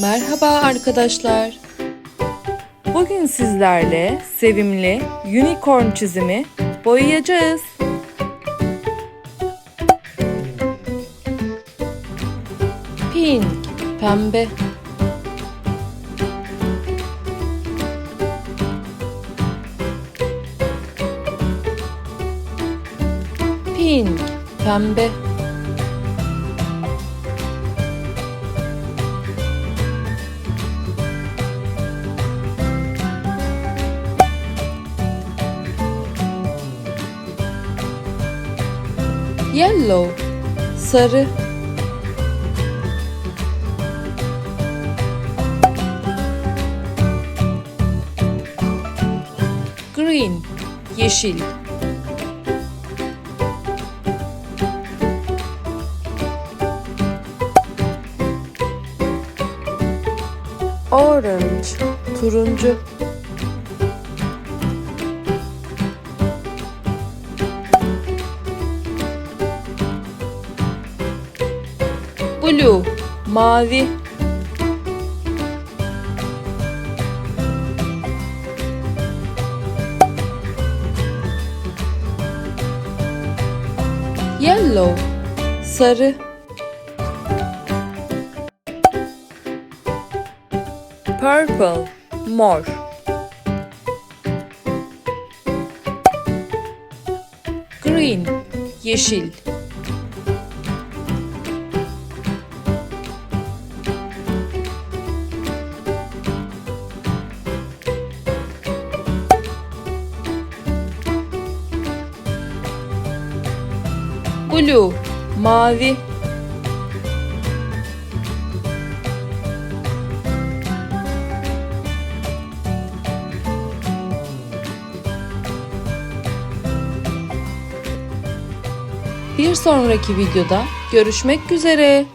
Merhaba arkadaşlar. Bugün sizlerle sevimli unicorn çizimi boyayacağız. Pink, pembe. Pink, pembe. Yellow, sarı. Green, yeşil. Orange, turuncu. Blue, mavi. Yellow, sarı. Purple, mor. Green, yeşil. Blue, mavi. Bir sonraki videoda görüşmek üzere.